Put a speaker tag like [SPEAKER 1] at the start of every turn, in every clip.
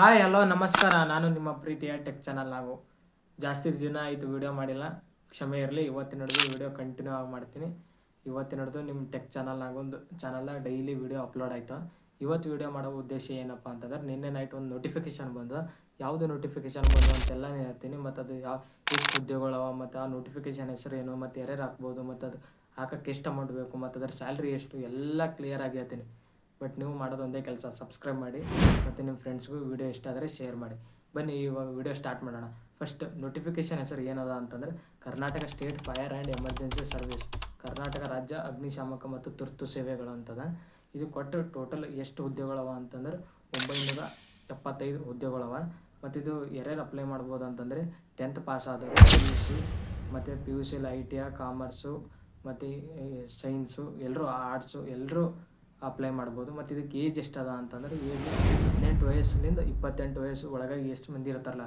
[SPEAKER 1] Hi hello ನಮಸ್ಕಾರ. ನಾನು ನಿಮ್ಮ ಪ್ರೀತಿಯ ಟೆಕ್ ಚಾನಲ್ ನಾವು. ಜಾಸ್ತಿ ದಿನ ಆಯಿತು ವಿಡಿಯೋ ಮಾಡಿಲ್ಲ. ಕ್ಷಮೆ ಇರಲಿ, ಇವತ್ತಿನ ಹಿಡಿದು ವಿಡಿಯೋ ಕಂಟಿನ್ಯೂ ಆಗಿ ಮಾಡ್ತೀನಿ. ಇವತ್ತಿನ ಹಿಡಿದು ನಿಮ್ಮ ಟೆಕ್ ಚಾನಲ್ನಾಗ ಒಂದು ಚಾನಲ್ನಾಗ ಡೈಲಿ ವಿಡಿಯೋ ಅಪ್ಲೋಡ್ ಆಯಿತು. ಇವತ್ತು ವಿಡಿಯೋ ಮಾಡೋ ಉದ್ದೇಶ ಏನಪ್ಪ ಅಂತಂದ್ರೆ, ನಿನ್ನೆ ನೈಟ್ ಒಂದು ನೋಟಿಫಿಕೇಶನ್ ಬಂದು, ಯಾವುದು ನೋಟಿಫಿಕೇಶನ್ ಬಂದು ಅಂತೆಲ್ಲ ಹೇಳ್ತೀನಿ. ಮತ್ತು ಅದು ಯಾವ, ಎಷ್ಟು ಹುದ್ದೆಗಳವ ಮತ್ತು ಆ ನೋಟಿಫಿಕೇಶನ್ ಹೆಸರು ಏನು, ಮತ್ತು ಯಾರ್ಯಾರು ಹಾಕ್ಬೋದು, ಮತ್ತು ಅದು ಹಾಕಕ್ಕೆ ಎಷ್ಟು ಅಮೌಂಟ್ ಬೇಕು, ಮತ್ತು ಅದರ ಸ್ಯಾಲ್ರಿ ಎಷ್ಟು, ಎಲ್ಲ ಕ್ಲಿಯರ್ ಆಗಿ ಹೇಳ್ತೀನಿ. ಬಟ್ ನೀವು ಮಾಡೋದು ಒಂದೇ ಕೆಲಸ ಸಬ್ಸ್ಕ್ರೈಬ್ ಮಾಡಿ ಮತ್ತು ನಿಮ್ಮ ಫ್ರೆಂಡ್ಸ್ಗೂ ವಿಡಿಯೋ ಇಷ್ಟ ಆದರೆ ಶೇರ್ ಮಾಡಿ. ಬನ್ನಿ, ಇವಾಗ ವೀಡಿಯೋ ಸ್ಟಾರ್ಟ್ ಮಾಡೋಣ. ಫಸ್ಟ್ ನೋಟಿಫಿಕೇಶನ್ ಹೆಸರು ಏನದ ಅಂತಂದರೆ Karnataka state fire and emergency service Karnataka ರಾಜ್ಯ ಅಗ್ನಿಶಾಮಕ ಮತ್ತು ತುರ್ತು ಸೇವೆಗಳು ಅಂತದ. ಇದು ಕೊಟ್ಟು ಟೋಟಲ್ ಎಷ್ಟು ಉದ್ಯೋಗಗಳವ ಅಂತಂದ್ರೆ ಒಂಬೈನೂರ ಎಪ್ಪತ್ತೈದು ಉದ್ಯೋಗಗಳವ. ಮತ್ತು ಇದು ಯಾರ್ಯಾರು ಅಪ್ಲೈ ಮಾಡ್ಬೋದು ಅಂತಂದರೆ ಟೆಂತ್ ಪಾಸ್ ಆದವರು ಪಿ ಯು ಸಿ ಮತ್ತು ಪಿ ಯು ಸಿಲಿ ಐ ಟಿ ಐ ಕಾಮರ್ಸು ಮತ್ತು ಸೈನ್ಸು ಎಲ್ಲರೂ ಆರ್ಟ್ಸು ಎಲ್ಲರೂ ಅಪ್ಲೈ ಮಾಡ್ಬೋದು. ಮತ್ತು ಇದಕ್ಕೆ ಏಜ್ ಎಷ್ಟದ ಅಂತಂದ್ರೆ ಏಜ್ ಹದಿನೆಂಟು ವಯಸ್ಸಿನಿಂದ ಇಪ್ಪತ್ತೆಂಟು ವಯಸ್ಸು ಒಳಗಾಗಿ ಎಷ್ಟು ಮಂದಿ ಇರ್ತಾರಲ್ಲ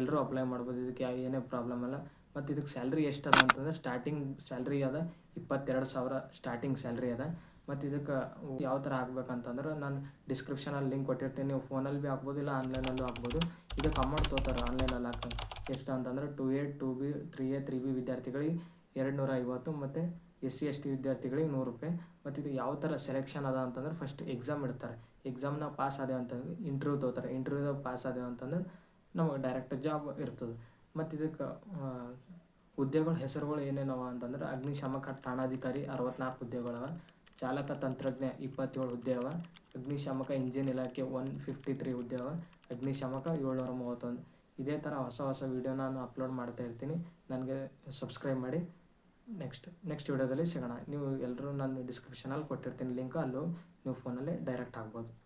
[SPEAKER 1] ಎಲ್ಲರೂ ಅಪ್ಲೈ ಮಾಡ್ಬೋದು. ಇದಕ್ಕೆ ಏನೇ ಪ್ರಾಬ್ಲಮ್ ಅಲ್ಲ. ಮತ್ತು ಇದಕ್ಕೆ ಸ್ಯಾಲ್ರಿ ಎಷ್ಟದ ಅಂತಂದ್ರೆ ಸ್ಟಾರ್ಟಿಂಗ್ ಸ್ಯಾಲ್ರಿ ಅದ ಇಪ್ಪತ್ತೆರಡು ಸಾವಿರ ಸ್ಟಾರ್ಟಿಂಗ್ ಸ್ಯಾಲ್ರಿ ಅದ. ಮತ್ತು ಇದಕ್ಕೆ ಯಾವ ಥರ ಹಾಕ್ಬೇಕಂತಂದ್ರೆ ನಾನು ಡಿಸ್ಕ್ರಿಪ್ಷನಲ್ಲಿ ಲಿಂಕ್ ಕೊಟ್ಟಿರ್ತೀನಿ. ನೀವು ಫೋನಲ್ಲಿ ಭೀ ಹಾಕ್ಬೋದು, ಇಲ್ಲ ಆನ್ಲೈನಲ್ಲೂ ಹಾಕ್ಬೋದು. ಇದಕ್ಕೆ ಅಮೌಂಟ್ ತೊಗೋತಾರೆ ಆನ್ಲೈನಲ್ಲಿ ಹಾಕಿ ಎಷ್ಟು ಅಂತಂದ್ರೆ two A two B three A three B ವಿದ್ಯಾರ್ಥಿಗಳಿಗೆ ಎರಡು ನೂರ ಐವತ್ತು ಮತ್ತು ಎಸ್ ಸಿ ಎಸ್ ಟಿ ವಿದ್ಯಾರ್ಥಿಗಳಿಗೆ ನೂರು ರೂಪಾಯಿ. ಮತ್ತು ಇದು ಯಾವ ಥರ ಸೆಲೆಕ್ಷನ್ ಅದ ಅಂತಂದ್ರೆ ಫಸ್ಟ್ ಎಕ್ಸಾಮ್ ಇಡ್ತಾರೆ. ಎಕ್ಸಾಮ್ನ ಪಾಸ್ ಆದೇವು ಅಂತಂದ್ರೆ ಇಂಟರ್ವ್ಯೂ ತೊಗೋತಾರೆ. ಇಂಟರ್ವ್ಯೂದಾಗ ಪಾಸ್ ಆದೇವು ಅಂತಂದ್ರೆ ನಮಗೆ ಡೈರೆಕ್ಟ್ ಜಾಬ್ ಇರ್ತದೆ. ಮತ್ತು ಇದಕ್ಕೆ ಹುದ್ದೆಗಳ ಹೆಸರುಗಳು ಏನೇನವ ಅಂತಂದ್ರೆ ಅಗ್ನಿಶಾಮಕ ಠಾಣಾಧಿಕಾರಿ ಅರವತ್ನಾಲ್ಕು ಹುದ್ದೆಗಳವ ಚಾಲಕ ತಂತ್ರಜ್ಞ ಇಪ್ಪತ್ತೇಳು ಹುದ್ದೆ ಅವ ಅಗ್ನಿಶಾಮಕ ಇಂಜಿನ್ ಇಲಾಖೆ ಒನ್ ಫಿಫ್ಟಿ ತ್ರೀ ಹುದ್ದೆ ಅವ ಅಗ್ನಿಶಾಮಕ ಏಳ್ನೂರ ಮೂವತ್ತೊಂದು. ಇದೇ ಥರ ಹೊಸ ಹೊಸ ವೀಡಿಯೋ ನಾನು ಅಪ್ಲೋಡ್ ಮಾಡ್ತಾ ಇರ್ತೀನಿ. ನನಗೆ ಸಬ್ಸ್ಕ್ರೈಬ್ ಮಾಡಿ. ನೆಕ್ಸ್ಟ್ ನೆಕ್ಸ್ಟ್ ವಿಡಿಯೋದಲ್ಲಿ ಸಿಗೋಣ. ನೀವು ಎಲ್ಲರೂ ನಾನು ಡಿಸ್ಕ್ರಿಪ್ಷನಲ್ಲಿ ಕೊಟ್ಟಿರ್ತೀನಿ ಲಿಂಕ್ ಅಲ್ಲೂ. ನೀವು ಫೋನಲ್ಲೇ ಡೈರೆಕ್ಟ್ ಆಗ್ಬೋದು.